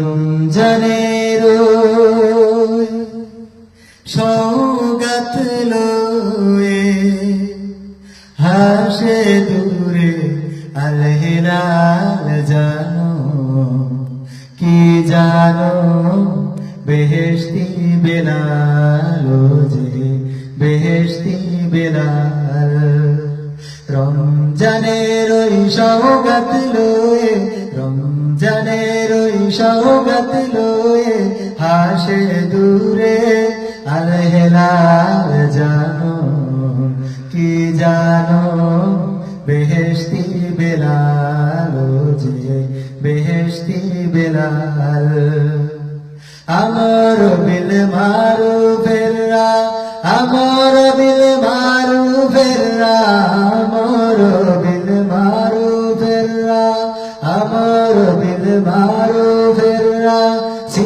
রমজানের সৌগত লয়ে হাসে দূরে আলহিলাল জানো। কি জানো, বেহেশতি বেলালো যে বেহেশতি বেলাল। রমজানের ওই সৌগত লয়ে সৌগত লয়ে হাসে দূরে, আর হেলাল জানো, কি জানো? বেহেশতি বেলাল যে বেহেশতি বেলাল। আমার বিল মারু ফেররা, আমার বিল মারু ফেররা, আমার বিল মারু ফেররা, আমার বিল মারু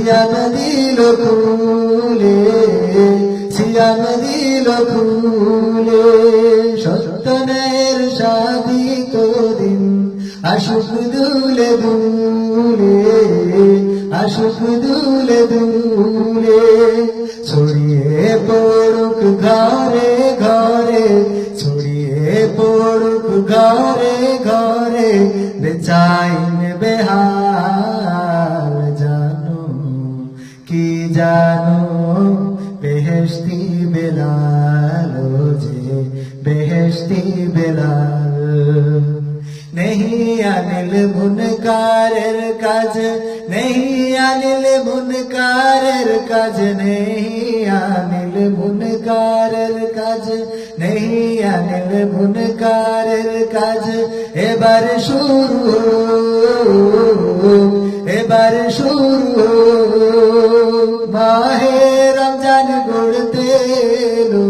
সিয়াম দিল খুলে সিয়াম দিল খুলে সত্যনের শাদি দিন আশুক দুলে দুলে, আশুক দুলে দুলে। ছড়িয়ে পড়ুক ঘরে ঘরে, ছড়িয়ে পড়ুক ঘরে ঘরে। বেচাইন বেহাল জানো বেহেস্তি বেলাল, যে বেহেস্তি বেলাল। নেহি আনিল মুনকারের কাজ, নেহি আনিল মুনকারের কাজ, নেহি আনিল মুনকারের কাজ, নেহি আনিল মুনকারের কাজ। এবার শুরু এবার শুরু। রমজান গড়তে এলো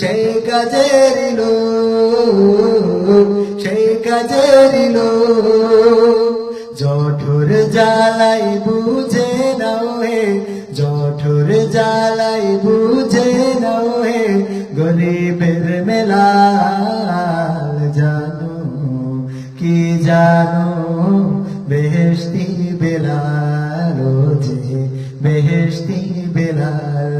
সেই কাজের সেই কাজের জঠুর জ্বালাই বুঝে নাও হে, জঠুর জ্বালাই বুঝে নাও হে, গরিবের মেলাল জানো, কি জানো, বেহেশতি বেলাল যে বেহেশতি বেলাল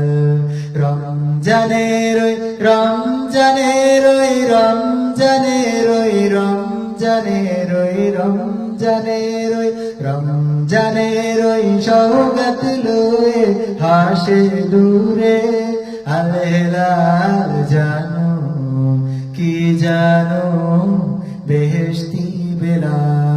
রমজানের ওই রমজানের ওই রমজানের ওই রমজানের ওই রমজানের ওই রমজানের ওই সৌগত লয়ে হাসে দূরে আলহেলাল জানো, কি জানো বেহেশতি বেলা